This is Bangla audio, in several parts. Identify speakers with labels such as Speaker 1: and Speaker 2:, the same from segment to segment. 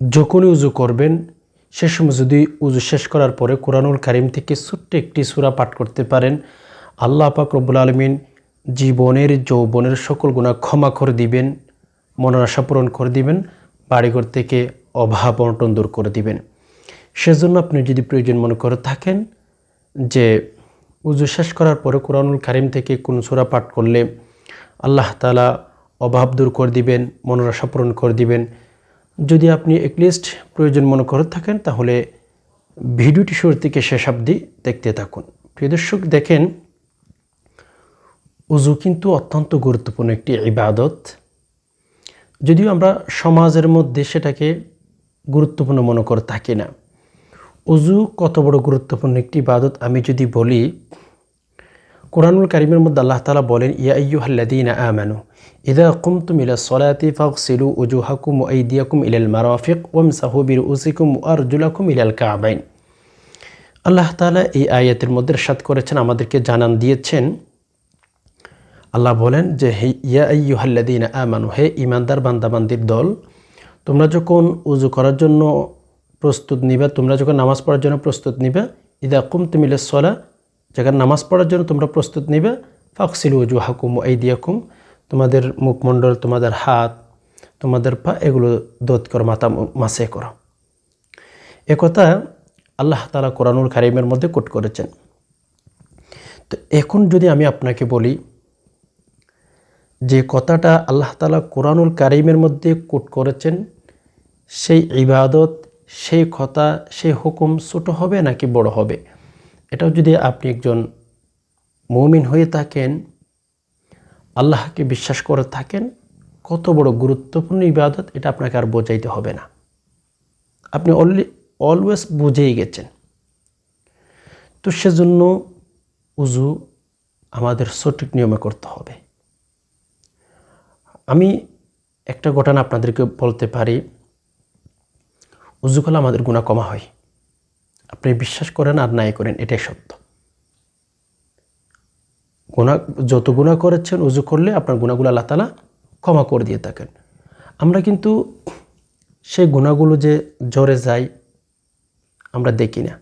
Speaker 1: যখনই উজু করবেন, সে সময় যদি উজু শেষ করার পরে কোরআনুল কারিম থেকে ছোট্ট একটি সূরা পাঠ করতে পারেন, আল্লাহ পাক রব্বুল আলমিন জীবনের, যৌবনের সকল গুণা ক্ষমা করে দিবেন, মনের পূরণ করে দিবেন, বাড়িঘর থেকে অভাব অনটন দূর করে দিবেন। সেজন্য আপনি যদি প্রয়োজন মনে করে থাকেন যে উজু শেষ করার পরে কোরআনুল কারিম থেকে কোন সূরা পাঠ করলে আল্লাহ তালা অভাব দূর করে দিবেন, মনের পূরণ করে দিবেন যদি আপনি একলিস্ট প্রয়োজন মনে করে থাকেন, তাহলে ভিডিওটি শুরু থেকে শেষ অবধি দেখতে থাকুন। প্রিয় দর্শক, দেখেন উজু কিন্তু অত্যন্ত গুরুত্বপূর্ণ একটি ইবাদত। যদিও আমরা সমাজের মধ্যে সেটাকে গুরুত্বপূর্ণ মনে করে থাকি না। উজু কত বড় গুরুত্বপূর্ণ একটি ইবাদত আমি যদি বলি কোরআনুল কারিমের মধ্যে আল্লাহ তালা বলেন, ইয়া আইয়ুহাল্লাদিনা আমানু, ইদা কুমতুম ইলা সলাতি ফাগসিলু উজুহাকুম ওয়া আইদিয়াকুম ইলাল মারাফিক ওয়ামসাহু বিরউসিকুম ওয়া আরজুলাকুম ইলাল কাবাইন। আল্লাহ তাআলা এই আয়াতের মধ্যে ইরশাদ করেছেন, আমাদেরকে জানান দিয়েছেন। আল্লাহ বলেন যে, হে, ইয়া আইয়ুহাল্লাদিনা আমানু, হে ইমানদার বান্দাবান্দির দল, তোমরা যখন উজু করার জন্য প্রস্তুত নিবে, তোমরা যখন নামাজ পড়ার জন্য প্রস্তুত নিবে, ইদা কুমতুম ইলা সলা যখন নামাজ পড়ার জন্য তোমরা প্রস্তুত নিবে। ফাকসিল উজু হাকুম এই দিয়াকুম তোমাদের মুখমণ্ডল, তোমাদের হাত, তোমাদের পা, এগুলো দোধ করো, মাথা মাসে করো। একথা আল্লাহ তালা কোরআনুল কারিমের মধ্যে কোট করেছেন। তো এখন যদি আমি আপনাকে বলি যে কথাটা আল্লাহ তালা কোরআনুল কারিমের মধ্যে কোট করেছেন, সেই ইবাদত, সেই কথা, সেই হুকুম ছোটো হবে নাকি বড় হবে? এটাও যদি আপনি একজন মৌমিন হয়ে থাকেন, আল্লাহকে বিশ্বাস করে থাকেন, কত বড় গুরুত্বপূর্ণ ইবাদত, এটা আপনাকে আর বোঝাইতে হবে না। আপনি অললি অলওয়েজ বুঝেই গেছেন। তো সেজন্য উজু আমাদের সঠিক নিয়মে করতে হবে। আমি একটা ঘটনা আপনাদেরকে বলতে পারি। উজু করলে আমাদের গুণা কমা হয়। আপনি বিশ্বাস করেন আর নাই করেন, এটাই সত্য। গুণা যত গুণা করেছেন, উজু করলে আপনার গুণাগুলো আল্লাহ তালা ক্ষমা করে দিয়ে থাকেন। আমরা কিন্তু সেই গুণাগুলো যে জ্বরে যায়, আমরা দেখি না।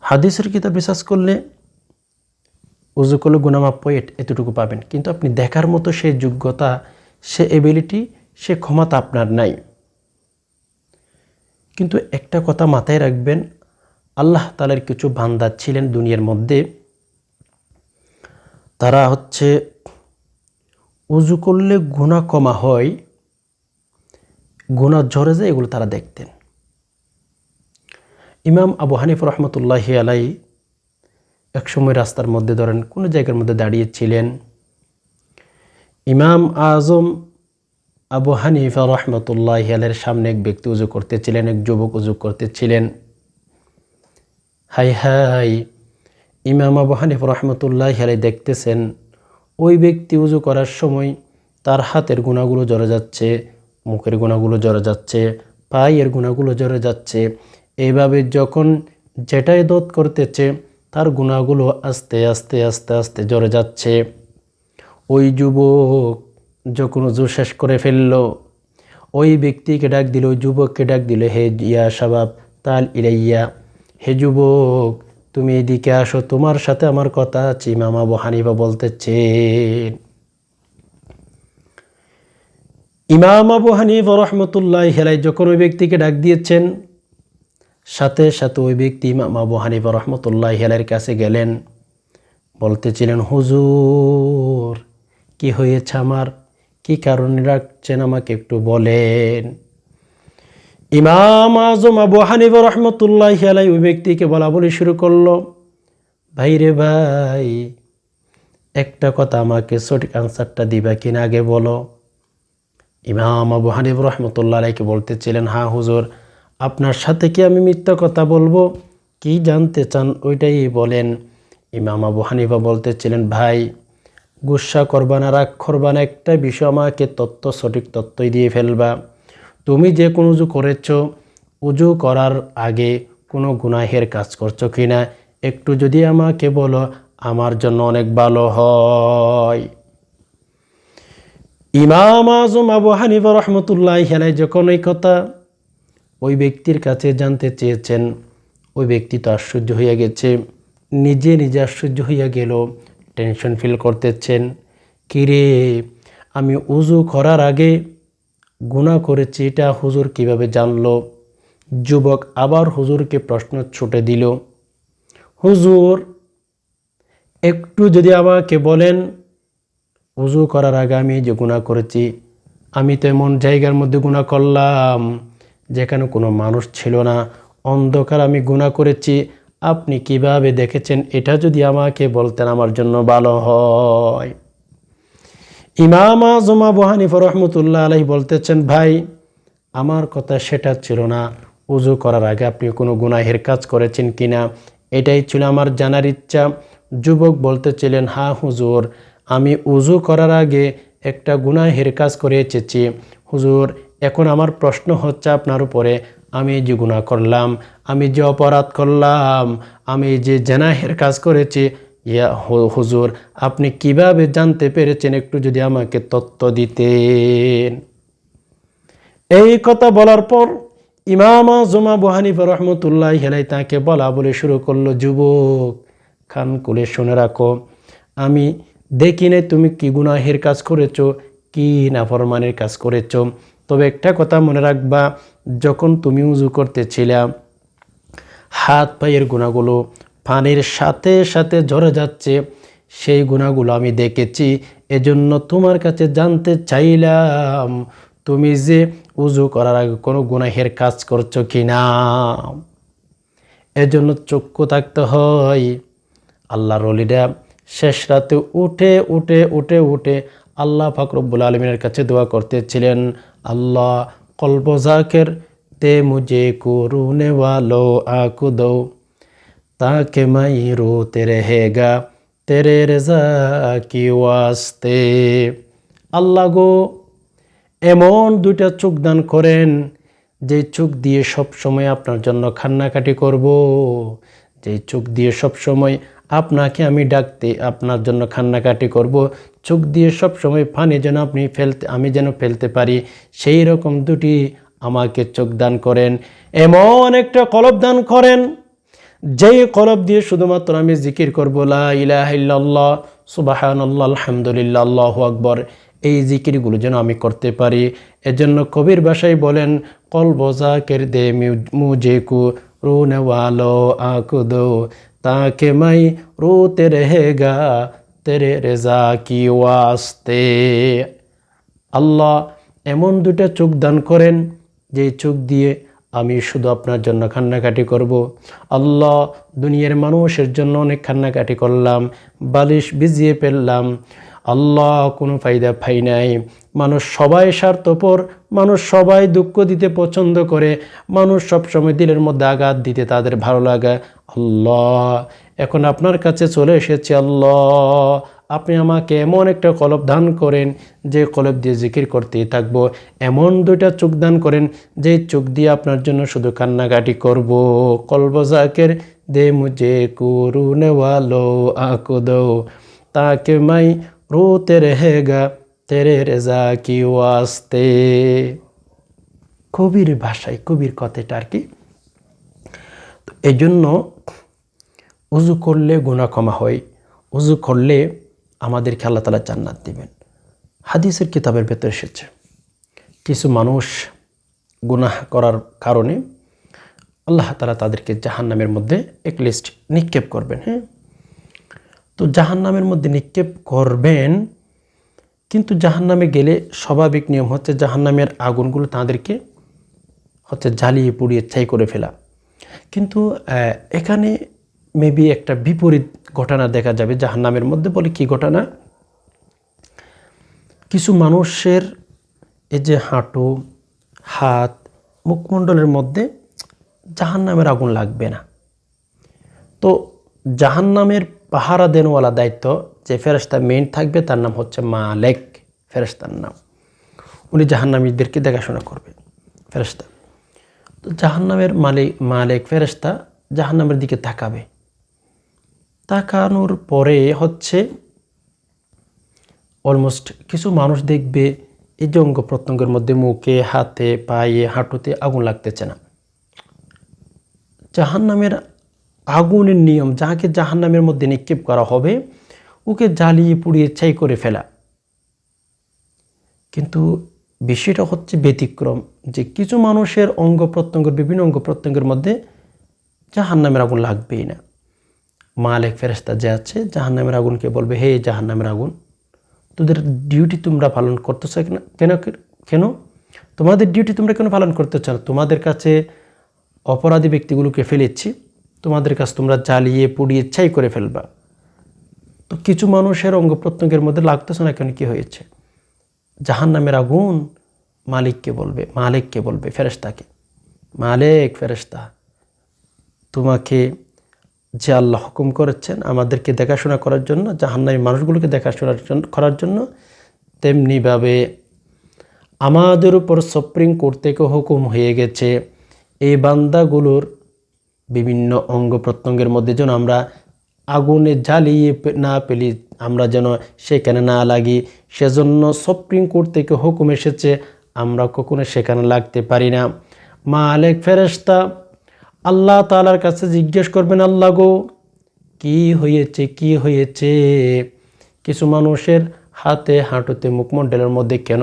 Speaker 1: হাদিসের কিতাব বিশ্বাস করলে উজু করলে গুণামাপ এতটুকু পাবেন। কিন্তু আপনি দেখার মতো সেই যোগ্যতা, সে এবিলিটি সে ক্ষমতা আপনার নাই। কিন্তু একটা কথা মাথায় রাখবেন, আল্লাহ তালের কিছু বান্দা ছিলেন দুনিয়ার মধ্যে। তারা হচ্ছে, উজু করলে গুণা কমা হয় গুণা ঝরে যায়, এগুলো তারা দেখতেন। ইমাম আবু হানিফ রহমতুল্লাহি আলাই একসময় রাস্তার মধ্যে ধরেন, কোনো জায়গার মধ্যে দাঁড়িয়েছিলেন ইমাম আজম আবু হানিফা রহমতুল্লাহ আলের সামনে এক ব্যক্তি উজু করতেছিলেন, এক যুবক উজু করতেছিলেন। হাই হাই, ইমাম আবু হানিফ রহমতুল্লাহ আলাই দেখতেছেন, ওই ব্যক্তি উজু করার সময় তার হাতের গুণাগুলো জড়ে যাচ্ছে, মুখের গুণাগুলো জড়ে যাচ্ছে, পায়ের গুণাগুলো জড়ে যাচ্ছে। এইভাবে যখন যেটাই দোধ করতেছে, তার গুণাগুলো আস্তে আস্তে আস্তে আস্তে জড়ে যাচ্ছে। ওই যুবক যখন উজু শেষ করে ফেলল, ওই ব্যক্তিকে ডাক দিল, যুবককে ডাক দিল, হে ইয়া সাবাব তাল ইলাইয়া। হে যুবক, তুমি এদিকে আসো, তোমার সাথে আমার কথা আছে। ইমাম আবু হানিফা বলতেছেন ইমাম আবু হানিফা রহমতুল্লাহ হেলাই যখন ওই ব্যক্তিকে ডাক দিয়েছেন, সাথে সাথে ওই ব্যক্তি ইমাম আবু হানিফা রহমতুল্লাহ হেলাইয়ের কাছে গেলেন। বলতেছিলেন, হুজুর, কি হয়েছে আমার? কি কারণে রাখছেন আমাকে একটু বলেন? ইমাম আজম আবু হানিফা রহমতুল্লাহ আলাই ওই ব্যক্তিকে বলা বলে শুরু করল, ভাই রে ভাই, একটা কথা আমাকে সঠিক আনসারটা দিবা কিনা আগে বলো। ইমাম আবু হানিফ রহমতুল্লাহ আলাইকে বলতেছিলেন হ্যাঁ হুজুর, আপনার সাথে কি আমি মিথ্যা কথা বলব? কি জানতে চান ওইটাই বলেন। ইমাম আবু হানিফা বলতেছিলেন, ভাই গুসা করবা না, রাগ করবা না একটা বিষয় আমাকে তত্ত্ব, সঠিক তত্ত্বই দিয়ে ফেলবা। তুমি যে কোনো উজু করেছ, উজু করার আগে কোনো গুনাহের কাজ করছ কি না একটু যদি আমাকে বলো, আমার জন্য অনেক ভালো হয়। ইমাম আজম আবু হানিফা রহমতুল্লাহ হেলাই যখন এই কথা ওই ব্যক্তির কাছে জানতে চেয়েছেন, ওই ব্যক্তি তো আশ্চর্য হইয়া গেছে। নিজে নিজে আশ্চর্য হইয়া গেল টেনশন ফিল করতেছেন। কিরে আমি উজু করার আগে গুণা করেছি, এটা হুজুর কীভাবে জানলো? যুবক আবার হুজুরকে প্রশ্ন ছুটে দিল, হুজুর, একটু যদি আমাকে বলেন, উজু করার আগে আমি যে গুণা করেছি, আমি তো এমন জায়গার মধ্যে গুণা করলাম, যেখানে কোনো মানুষ ছিল না। অন্ধকার আমি গুণা করেছি আপনি কীভাবে দেখেছেন? এটা যদি আমাকে বলতেন, আমার জন্য ভালো হয়। ইমাম আজম আবু হানিফা রহমতুল্লাহ আলাই বলতেছেন, ভাই, আমার কথা সেটা ছিল না। উজু করার আগে আপনি কোনো গুনাহের কাজ করেছেন কিনা? এটাই ছিল আমার জানার ইচ্ছা। যুবক বলতেছিলেন, হা হুজুর, আমি উজু করার আগে একটা গুনাহের কাজ করে এসেছি। হুজুর, এখন আমার প্রশ্ন হচ্ছে আপনার উপরে। আমি যে গুনাহ করলাম, আমি যে অপরাধ করলাম, আমি যে জেনাহের কাজ করেছি, ইয়া হুজুর, আপনি কীভাবে জানতে পেরেছেন একটু যদি আমাকে তত্ত্ব দিতেন? এই কথা বলার পর ইমামা জমা বহানিফা রহমতুল্লাহ হেলাই তাকে বলা বলে শুরু করল, যুবক, খান কুলে শুনে রাখো, আমি দেখি নাই তুমি কি গুনাহের কাজ করেছ, কি নাফরমানের কাজ করেছ। তবে একটা কথা মনে রাখবা যখন তুমি উজু করতেছিলা, হাত পায়ের গুণাগুলো পানির সাথে সাথে ঝরে যাচ্ছে, সেই গুণাগুলো আমি দেখেছি, এজন্য তোমার কাছে জানতে চাইলাম, তুমি যে উজু করার আগে কোনো গুনাহের কাজ করছ কি না এজন্য চক্ষু থাকতে হয়। আল্লাহ রলিরা শেষ রাতে উঠে উঠে উঠে উঠে আল্লাহ ফাকরবুল আলমিনের কাছে দোয়া করতেছিলেন, আল্লাহ কল্ব জাকের তে মুজে কো রুনে আকুদ আকু দো। তাকে মাই রোতে রহেগা তেরে রেজা কি ওয়াস্তে। আল্লাহ গো, এমন দুইটা চোখ দান করেন, যে চোখ দিয়ে সবসময় আপনার জন্য কান্নাকাটি করব। যে চোখ দিয়ে সব সময় আপনাকে আমি ডাকতে আপনার জন্য কান্নাকাটি করব। চোখ দিয়ে সব সময় পানি যেন আপনি ফেলতে আমি যেন ফেলতে পারি। সেই রকম দুটি আমাকে চোখ দান করেন। এমন একটা কলব দান করেন, যেই কলব দিয়ে শুধুমাত্র আমি জিকির করব, লা ইলাহা ইল্লাল্লাহ, সুবাহানাল্লাহ, আলহামদুলিল্লাহ আকবর। এই জিকিরগুলো যেন আমি করতে পারি। এজন্য কবির ভাষায় বলেন কল বোঝাকের দে মুজে কু রুনে ওয়ালো আঁকু দো তাকে মাই রোতে रहेगा তেরে রেজা কি ওয়াস্তে আল্লাহ এমন দুটা চোখ দান করেন যে চোখ দিয়ে আমি শুধু আপনার জন্য কান্নাকাটি করব আল্লাহ দুনিয়ার মানুষের জন্য অনেক কান্নাকাটি করলাম বালিশ ভিজিয়ে ফেললাম আল্লাহ কোনো ফায়দা পাই নাই মানুষ সবাই স্বার্থপর মানুষ সবাই দুঃখ দিতে পছন্দ করে মানুষ সবসময় দিলের মধ্যে আঘাত দিতে তাদের ভালো লাগে আল্লাহ, এখন আপনার কাছে চলে এসেছে আল্লাহ, আপনি আমাকে এমন একটা কলব দান করেন যে কলব দিয়ে জিকির করতে থাকব। এমন দুইটা চোখ দান করেন যে চোখ দিয়ে আপনার জন্য শুধু কান্নাকাটি করব। কলব জাকের দে মুজে কুরুনেওয়ালো আকো দো তাকে মাই রো তে রেহেগা তেরে রেজা কি ওয়াস্তে। কবির ভাষায়, কবির কথাটা আর কি। এই জন্য উজু করলে গুণা ক্ষমা হয়, উজু করলে আমাদেরকে আল্লাহ তালা জান্নাত দিবেন। হাদিসের কিতাবের ভেতর এসেছে, কিছু মানুষ গুনাহ করার কারণে আল্লাহ তালা তাদেরকে জাহান্নামের মধ্যে এক লিস্ট নিক্ষেপ করবেন হ্যাঁ? তো জাহান্নামের মধ্যে নিক্ষেপ করবেন, কিন্তু জাহান্নামে গেলে স্বাভাবিক নিয়ম হচ্ছে জাহান্নামের আগুনগুলো তাদেরকে হচ্ছে জ্বালিয়ে পুড়িয়ে ছাই করে ফেলা। কিন্তু এখানে মেবি একটা বিপরীত ঘটনা দেখা যাবে, জাহান্নামের মধ্যে বলে কি ঘটনা? কিছু মানুষের এই যে হাঁটু, হাত, মুখমণ্ডলের মধ্যে জাহান্নামের আগুন লাগবে না। তো জাহান্নামের পাহারা দেনওয়ালা দায়িত্ব যে ফেরেস্তা মেইন থাকবে, তার নাম হচ্ছে মালেক ফেরেস্তার নাম। উনি জাহান্নামীদেরকে দেখাশোনা করবে ফেরেস্তা তো জাহান্নামের মালিক মালিক ফেরেস্তা জাহান্নামের দিকে তাকাবে। তাকানোর পরে হচ্ছে অলমোস্ট কিছু মানুষ দেখবে এই যে অঙ্গ প্রত্যঙ্গের মধ্যে মুখে, হাতে, পায়ে, হাঁটুতে আগুন লাগতেছে না। জাহান্নামের আগুনের নিয়ম, যাকে জাহান্নামের মধ্যে নিক্ষেপ করা হবে, ওকে জ্বালিয়ে পুড়িয়ে ছাই করে ফেলা। কিন্তু বিষয়টা হচ্ছে ব্যতিক্রম, যে কিছু মানুষের অঙ্গ প্রত্যঙ্গের, বিভিন্ন অঙ্গ প্রত্যঙ্গের মধ্যে জাহান্নামের আগুন লাগবেই না। মালেক ফেরেস্তা যে আছে, জাহান্নামের আগুনকে বলবে, হে জাহান্নামের আগুন, তোদের ডিউটি তোমরা পালন করতেছ কেন? কেন কেন? তোমাদের ডিউটি তোমরা কেন পালন করতেছ? না তোমাদের কাছে অপরাধী ব্যক্তিগুলোকে ফেলেছি, তোমাদের কাছে তোমরা জ্বালিয়ে, পুড়িয়ে, ছাই করে ফেলবা। তো কিছু মানুষের অঙ্গ প্রত্যঙ্গের মধ্যে লাগতেছে না কেন? কী হয়েছে? জাহান নামের আগুন মালিককে বলবে মালিককে বলবে ফেরেস্তাকে মালিক ফেরেস্তা তোমাকে যে আল্লাহ হুকুম করেছেন আমাদেরকে দেখাশোনা করার জন্য, জাহান্নামী মানুষগুলোকে দেখাশোনার জন্য- করার জন্য তেমনিভাবে আমাদের উপর সুপ্রিম কোর্ট থেকে হুকুম হয়ে গেছে, এই বান্দাগুলোর বিভিন্ন অঙ্গ প্রত্যঙ্গের মধ্যে যেন আমরা আগুনে জ্বালিয়ে না পেলি আমরা যেন সেখানে না লাগি, সেজন্য সুপ্রিম কোর্ট থেকে হুকুম এসেছে, আমরা কখনো সেখানে লাগতে পারি না। মা আলেক ফেরেস্তা আল্লাহ তালার কাছে জিজ্ঞেস করবেন, আল্লাহ গো, কি হয়েছে কি হয়েছে? কিছু মানুষের হাতে হাঁটুতে মুখমণ্ডলের মধ্যে কেন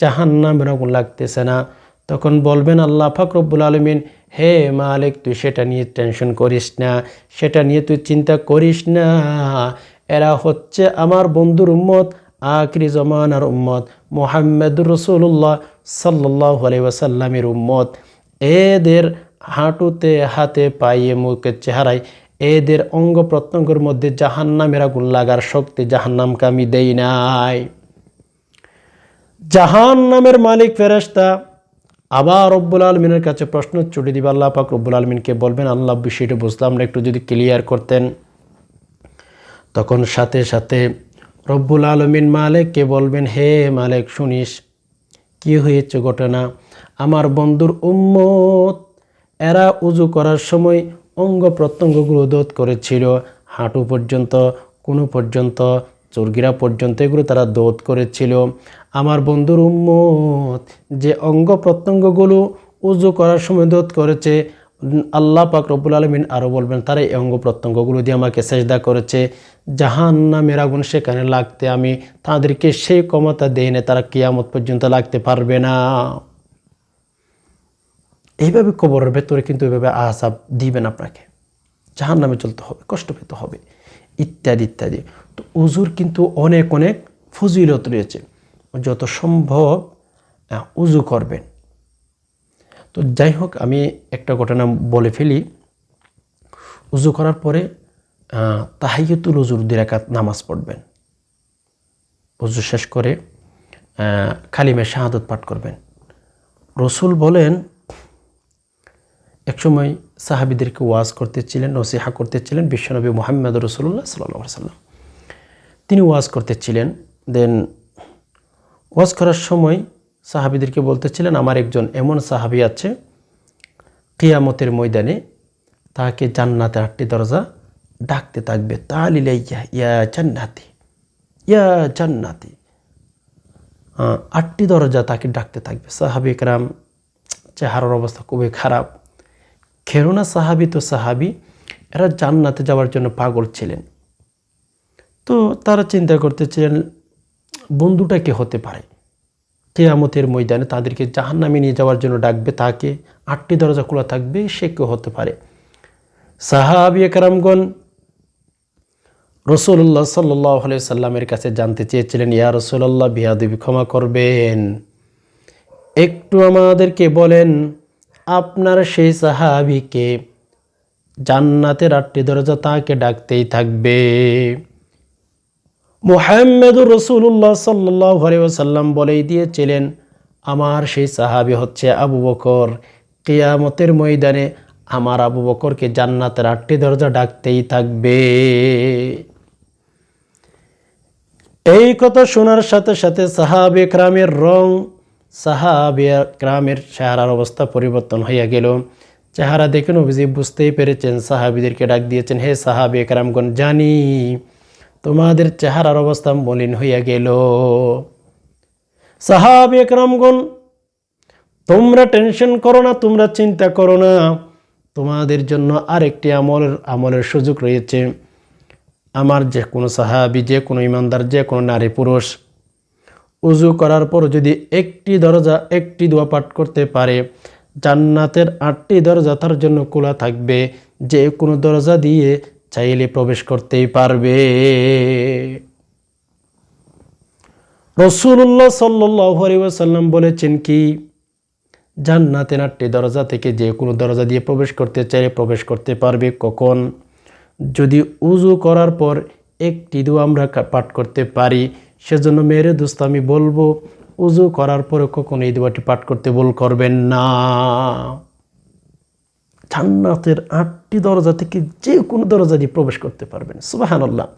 Speaker 1: জাহান্নামের আগুন লাগতেছে না? তখন বলবেন, আল্লাহ ফাকরবুল আলমিন, হে মালিক, তুই সেটা নিয়ে টেনশন করিস না, সেটা নিয়ে তুই চিন্তা করিস না। এরা হচ্ছে আমার বন্ধুর উম্মত, আখরি জমানার উম্মত, মোহাম্মদুর রসুল্লাহ সাল্লাহ আলাইসাল্লামের উম্মত। এদের হাঁটুতে, হাতে, পায়ে মুখের চেহারায় এদের অঙ্গ প্রত্যঙ্গের মধ্যে জাহান্নামের আগুন লাগার শক্তি জাহান্নামকে আমি দেই নাই। জাহান্নামের মালিক ফেরেস্তা আবার রব্বুল আলমিনের কাছে প্রশ্ন ছুটি দিবে, আল্লাহ পাক রব্বুল আলমিনকে বলবেন, আল্লাহ বিষয়টা বুঝলাম না, একটু যদি ক্লিয়ার করতেন। তখন সাথে সাথে রব্বুল আলমিন মালিককে বলবেন, হে মালেক শুনিস, কি হয়েছে ঘটনা? আমার বন্ধুর উম্মত এরা উজু করার সময় অঙ্গ প্রত্যঙ্গগুলো দোধ করেছিল। হাঁটু পর্যন্ত, কোনো পর্যন্ত চর্গিরা পর্যন্ত এগুলো তারা দোধ করেছিল। আমার বন্ধুর উম্মত, যে অঙ্গ প্রত্যঙ্গগুলো উজু করার সময় দোধ করেছে, আল্লাহ পাক রব্বুল আলমিন আরও বলবেন, তারা এই অঙ্গ প্রত্যঙ্গগুলো দিয়ে আমাকে সেজদা করেছে। জাহান নামের আগুন সেখানে লাগতে আমি তাদেরকে সেই ক্ষমতা দেয় না তারা কিয়ামত পর্যন্ত লাগতে পারবে না। এইভাবে কবরের ভেতরে কিন্তু এইভাবে আসাব দিবেন আপনাকে। জাহান নামে চলতে হবে, কষ্ট পেতে হবে, ইত্যাদি ইত্যাদি। তো উজুর কিন্তু অনেক অনেক ফজিলত রয়েছে। যত সম্ভব উজু করবেন। তো যাই হোক, আমি একটা ঘটনা বলে ফেলি। উজু করার পরে তাহাইয়াতুল উজুর দিরাকাত নামাজ পড়বেন। উজু শেষ করে কালিমে শাহাদত পাঠ করবেন। রসুল বলেন একসময় সাহাবিদেরকে ওয়াজ করতেছিলেন, নসিহা করতেছিলেন বিশ্বনবী মোহাম্মদ রসুল্লাহ সাল্লাহ সাল্লাম তিনি ওয়াজ করতেছিলেন, দেন ওয়াজ করার সময় সাহাবিদেরকে বলতেছিলেন, আমার একজন এমন সাহাবি আছে, কিয়ামতের ময়দানে তাকে জান্নাতে আটটি দরজা ডাকতে থাকবে। তালিলে ইয়া ইয়া জান্নাতি ইয়া জান্নাতি। আটটি দরজা তাকে ডাকতে থাকবে। সাহাবি রাম চেহারার অবস্থা খুবই খারাপ। খেরোনা সাহাবি তো সাহাবি, এরা জান্নাতে যাওয়ার জন্য পাগল ছিলেন। তো তারা চিন্তা করতেছিলেন, বন্ধুটা কে হতে পারে? কেয়ামতের ময়দানে তাদেরকে জাহান্নামে নিয়ে যাওয়ার জন্য ডাকবে তাকে, আটটি দরজা খোলা থাকবে, সে কেউ হতে পারে? সাহাবি একরামগণ রসুল্লাহ সাল্লাহ সাল্লামের কাছে জানতে চেয়েছিলেন, ইয়া রসুল্লাহ বিয়াদেবী ক্ষমা করবেন। একটু আমাদেরকে বলেন আপনার সেই সাহাবিকে জান্নাতের আটটি দরজা তাকে ডাকতেই থাকবে। মোহাম্মদুর রসুল্লাহ সাল্লাহ বলেই দিয়েছিলেন, আমার সেই সাহাবি হচ্ছে আবু বকর। কেয়ামতের ময়দানে আমার আবু বকরকে জান্নাতের আটটি দরজা ডাকতেই থাকবে। এই কথা শোনার সাথে সাথে সাহাবে ক্রামের রং সাহাবে ক্রামের চেহারার অবস্থা পরিবর্তন হইয়া গেল চেহারা দেখে নবীজি বুঝতেই পেরেছেন সাহাবিদেরকে ডাক দিয়েছেন হে সাহাবে ক্রামগণ জানি তোমাদের চেহারার অবস্থা মলিন হইয়া গেল সাহাবি একরামগণ তোমরা টেনশন করো না তোমরা চিন্তা করো না তোমাদের জন্য আরেকটি আমল আমলের সুযোগ রয়েছে আমার যে কোনো সাহাবি যে কোনো ইমানদার যে কোনো নারী পুরুষ উজু করার পর যদি একটি দরজা, একটি দোয়া পাঠ করতে পারে, জান্নাতের আটটি দরজা তার জন্য খোলা থাকবে। যে কোনো দরজা দিয়ে চাইলে প্রবেশ করতেই পারবে। রসুল্লাহ সাল্লাম বলেছেন কি, জান্নাতের আটটি দরজা থেকে যে কোনো দরজা দিয়ে প্রবেশ করতে চাইলে প্রবেশ করতে পারবে। কখন? যদি উজু করার পর একটি দু আমরা পাঠ করতে পারি সেজন্য মেয়েরে দোস্ত, আমি বলব, উজু করার পরে কখনো এই দোয়াটি পাঠ করতে ভুল করবেন না। জান্নাতের আটটি দরজা থেকে যে কোনো দরজা দিয়ে প্রবেশ করতে পারবেন সুবাহান্লাহ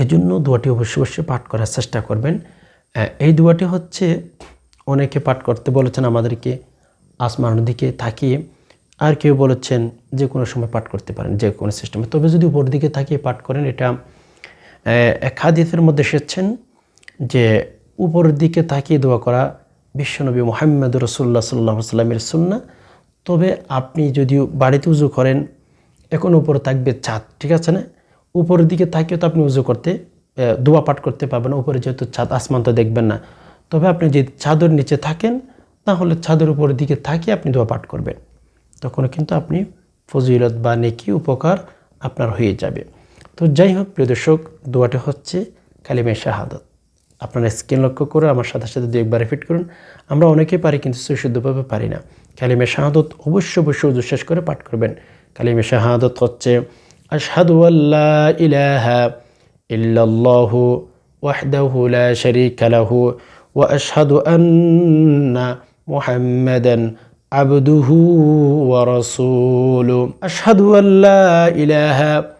Speaker 1: এই জন্য দোয়াটি অবশ্যই অবশ্যই পাঠ করার চেষ্টা করবেন। এই দোয়াটি হচ্ছে, অনেকে পাঠ করতে বলেছেন আমাদেরকে আসমানের দিকে থাকিয়ে আর কেউ বলেছেন যে কোনো সময় পাঠ করতে পারেন যে কোনো সিস্টেমে। তবে যদি উপর দিকে থাকিয়ে পাঠ করেন, এটা এক হাদিসের মধ্যে এসেছেন যে, উপরের দিকে তাকিয়ে দোয়া করা বিশ্বনবী মোহাম্মদ রসুল্লাহ সাল্লাহ সাল্লামের সুন্না তবে আপনি যদি বাড়িতে উজু করেন, এখন উপরে থাকবে চাঁদ ঠিক আছে না? উপরের দিকে তাকিয়ে তো আপনি উজু করতে দোয়া পাঠ করতে পারবেন উপরে যেহেতু চাঁদ আসমান তো দেখবেন না। তবে আপনি যদি চাঁদের নিচে থাকেন, তাহলে ছাদের উপরের দিকে তাকিয়ে আপনি দোয়া পাঠ করবেন। তখন কিন্তু আপনি ফজিলত বা নেকি উপকার আপনার হয়ে যাবে। তো যাই হোক প্রিয় দর্শক, দোয়াটা হচ্ছে কালিমের শাহাদত। আপনারা স্ক্রিন লক্ষ্য করে আমার সাথে সাথে দু একবার রিপিট করুন। আমরা অনেকে পারি কিন্তু সুশুদ্ধভাবে পারি না। কালিমের শাহাদত অবশ্য অবশ্য দুঃশ্বাস করে পাঠ করবেন। কালিমের শাহাদত হচ্ছে, আশহাদু আল্লাহ ইলাহা ইল্লাল্লাহু ওয়াহদাহু লা শারীকা লাহু ওয়া আশহাদু আন্না মুহাম্মাদান আবদুহু ওয়া রাসূলু আশহাদু আল্লাহ ইলাহা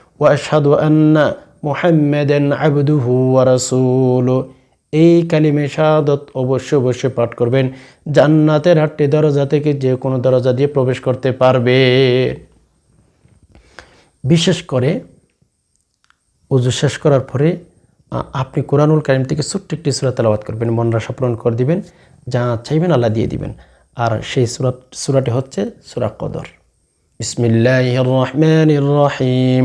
Speaker 1: وأشهد أن محمدا عبده ورسوله এই কালিমে শাহাদত অবশ্যই অবশ্যই পাঠ করবেন জান্নাতের আটটি দরজা থেকে যে কোনো দরজা দিয়ে প্রবেশ করতে পারবে বিশেষ করে উজু শেষ করার পরে আ- আপনি কোরআনুল কারিম থেকে ছোট্ট একটি সুরা তেলাওয়াত করবেন মনরা পূরণ করে দিবেন যা চাইবেন আল্লাহ দিয়ে দিবেন আর সেই সুরা সুরাটি হচ্ছে সুরা কদর বিসমিল্লাহ রহমান রহিম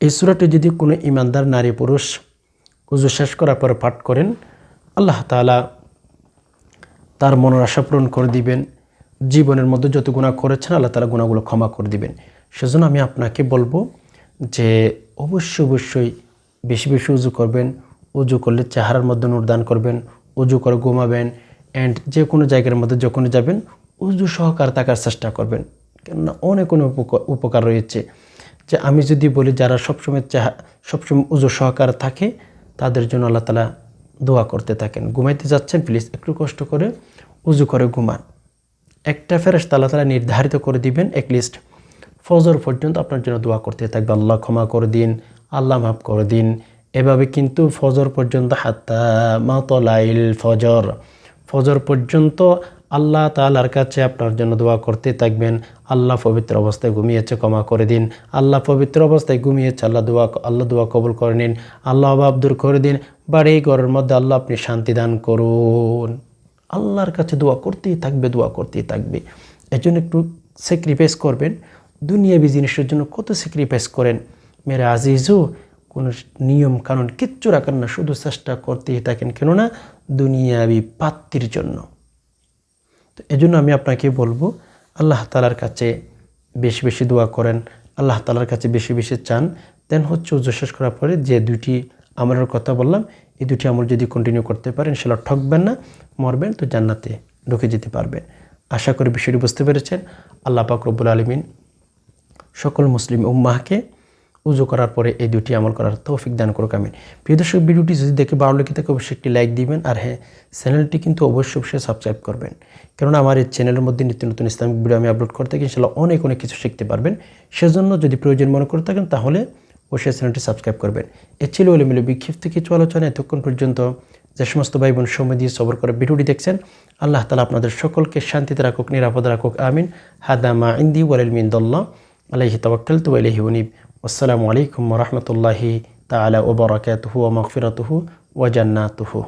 Speaker 1: এই সূরাটি যদি কোনো ইমানদার নারী পুরুষ উজু শেষ করার পরে পাঠ করেন, আল্লাহ তাআলা তার মনের আশা পূরণ করে দিবেন। জীবনের মধ্যে যত গুণা করেছেন, আল্লাহ তালা গুণাগুলো ক্ষমা করে দিবেন। সেজন্য আমি আপনাকে বলব যে অবশ্যই অবশ্যই বেশি বেশি উজু করবেন। উজু করলে চেহারার মধ্যে দান করবেন, উজু করে ঘুমাবেন অ্যান্ড যে কোনো জায়গার মধ্যে যখন যাবেন, উজু সহকার থাকার চেষ্টা করবেন। কেননা অনেক অনেক উপকার রয়েছে। যে আমি যদি বলি যারা সবসময় চেহা, সবসময় উজু সহকার থাকে, তাদের জন্য আল্লাহ তালা দোয়া করতে থাকেন। ঘুমাইতে যাচ্ছেন প্লিজ একটু কষ্ট করে উজু করে ঘুমান। একটা ফেরেশতা আল্লাহ তালা নির্ধারিত করে দিবেন লিস্ট ফজর পর্যন্ত আপনার জন্য দোয়া করতে থাকবে। আল্লাহ ক্ষমা করে দিন, আল্লাহ মাফ করে দিন। এভাবে কিন্তু ফজর পর্যন্ত হাত্তা মাতলাইল ফজর। ফজর পর্যন্ত আল্লাহ তালার কাছে আপনার জন্য দোয়া করতে থাকবেন। আল্লাহ পবিত্র অবস্থায় ঘুমিয়েছে, ক্ষমা করে দিন। আল্লাহ পবিত্র অবস্থায় ঘুমিয়েছে, আল্লাহ দোয়া আল্লাহ দোয়া কবুল করে নিন। আল্লাহ অভাব দূর করে দিন। বাড়ি ঘরের মধ্যে আল্লাহ আপনি শান্তি দান করুন। আল্লাহর কাছে দোয়া করতেই থাকবে, দোয়া করতেই থাকবে। এর জন্য একটু স্যাক্রিফাইস করবেন। দুনিয়াবি জিনিসের জন্য কত স্যাক্রিফাইস করেন। মেরে আজিজু, কোনো নিয়ম কানুন কিচ্ছু রাখেন না, শুধু চেষ্টা করতেই থাকেন। কেননা দুনিয়াবি পাত্তির জন্য। তো এজন্য আমি আপনাকে বলব, আল্লাহ তালার কাছে বেশি বেশি দোয়া করেন, আল্লাহ তালার কাছে বেশি বেশি চান। দেন হচ্ছে উজ্জ্ব শেষ করার পরে যে দুইটি আমলের কথা বললাম, এই দুটি আমল যদি কন্টিনিউ করতে পারেন সেটা ঠকবেন না, মরবেন, তো জান্নাতে ঢুকে যেতে পারবেন আশা করি বিষয়টি বুঝতে পেরেছেন। আল্লাহ পাক আলমিন সকল মুসলিম উম্মাহকে উজু করার পরে এই দুটি আমল করার তৌফিক দান করুক আমি প্রিয় দর্শক, ভিডিওটি যদি দেখে ভালো লেগে থাকে, অবশ্যই একটি লাইক দিবেন। আর হ্যাঁ চ্যানেলটি কিন্তু অবশ্যই অবশ্যই সাবস্ক্রাইব করবেন। কেননা আমার এই চ্যানেলের মধ্যে নিত্য নতুন ইসলামিক ভিডিও আমি আপলোড করতে থাকি ইনশাল্লাহ অনেক অনেক কিছু শিখতে পারবেন। সেজন্য যদি প্রয়োজন মনে করে থাকেন, তাহলে অবশ্যই চ্যানেলটি সাবস্ক্রাইব করবেন। এ ছিল মিলে বিক্ষিপ্ত কিছু আলোচনা। এতক্ষণ পর্যন্ত যে সমস্ত ভাই বোন সময় দিয়ে সবর করে ভিডিওটি দেখছেন, আল্লাহ তালা আপনাদের সকলকে শান্তিতে রাখুক, নিরাপদ রাখুক, আমিন। হাদামা ইন্দি ওয়ালিল মিন্দল্লাহ আলাইহি তাওয়াক্কালতু ওয়া ইলাইহি উনীব। আসসালামু আলাইকুম ওয়া রাহমাতুল্লাহি তাআলা ওয়া বারাকাতুহু ওয়া মাগফিরাতুহু ওয়া জান্নাতুহু